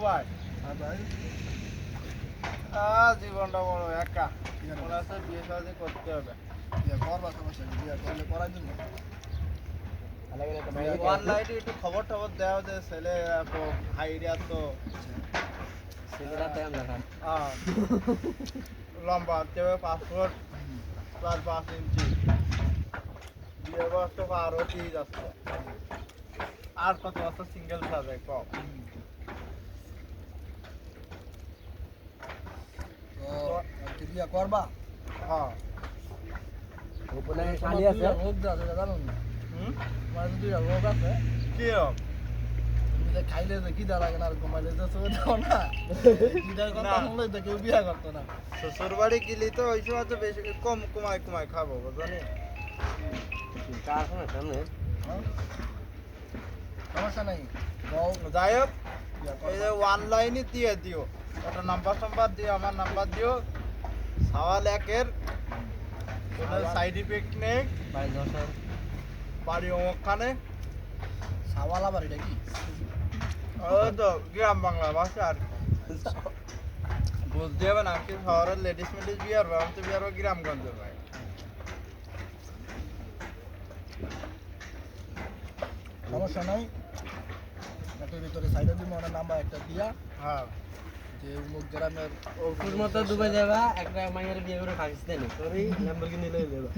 ভাই। আহ, জীবনটা বড় একা। মনে হচ্ছে বিয়ে শাদী করতে হবে। নাইটে একটু খবর টবর দেওয়া যে ছেলে হাইরিয়া তো। আহ, লম্বা হতে হবে ফুট প্লাস পাঁচ ইঞ্চি। বিয়ে বয়স তো পার হতেই যাচ্ছে আর কত বছর সিঙ্গেল সাজে কম তো আর কি বিয়ে করবা? হ্যাঁ। শালি আছে? রোগ আছে জানো হুম? তোমার যদি রোগ আছে কি রকম? যে খাইলে যে কি লাগে না আর ঘুমাইলে যে চলে না কিটার কথা শুনলে তো কেউ বিয়ে করতো না। শ্বশুর বাড়ি গেলি তো ওই সময় তো বেশি কম খাব বুঝলি? হ্যাঁ? সমস্যা নাই। যাই হোক এই যে দিয়ে দিও। নাম্বার টাম্বার দিও আমার নাম্বার দিও। সাওয়াল একের কোনো সাইড ইফেক্ট নেই। বাড়ি ওখানে। সাওয়ালা বাড়িটা কি ওই তো গ্রাম বাংলা ভাষা আর। বুঝতে হবে না কি শহরের লেডিস মেডিস বিয়ার হবে আমি তো বিয়ার হব গ্রামগঞ্জের ভাই। সমস্যা নাই। ভিতরে সাইডে দিব ওনার নাম্বার একটা দিয়া। হ্যাঁ। যে গ্রামের মতো দুবাই যাবা একটা মাইয়ের বিয়ে করে পাকিস্তানে তোরই ল্যাম্বরগিনি লই যাবা।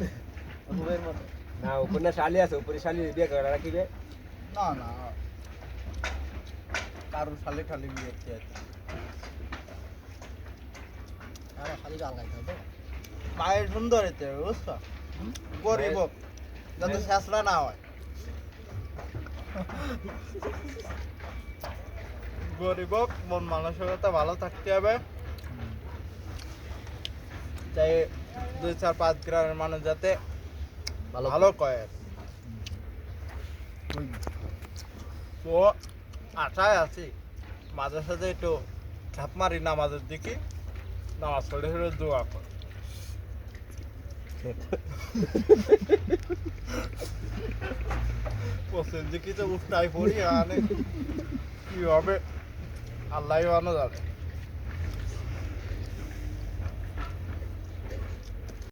দুবাইয়ের মতো। না উপরে শালি আছে উপরে শালি বিয়ে করে রাখিবে। না না। কারোর শালি খালি বিয়ে মায়ের সুন্দর এতে বুঝছ? গরিব যাতে শেষরা না হয়। গরিব হোক, মন মানসিকতা ভালো থাকতে হবে। তাই দুই চার পাঁচ গ্রামের মানুষ যাতে ভালো ভালো কয় তো আশায় আছি মাঝে সাথে একটু ঝাপ মারি নামাজের দিকে নামাজ পড়ে পড়ে দোয়া কর। পশ্চিম দিকে তো উঠটাই পড়ি আর কি হবে? আল্লাহ জানে